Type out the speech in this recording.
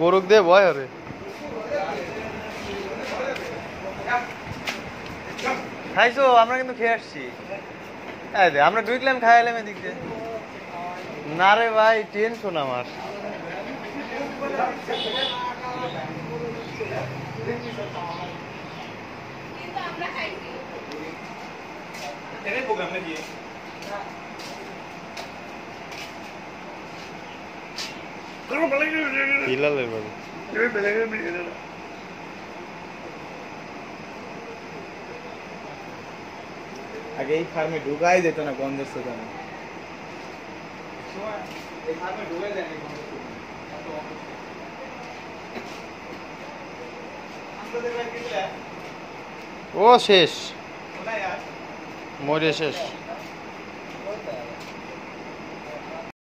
গরুক দে বয় আরে খাইছো আমরা কিন্তু খেয়ে আসছি আমরা ঢুকলাম খাইলাম এদিক দিয়ে না রে ভাই টেনশন আমার। হিলালের আগে এই ফার্মে ঢুকাই যেত না গন্ধের সুদানে ও শেষ মরে শেষ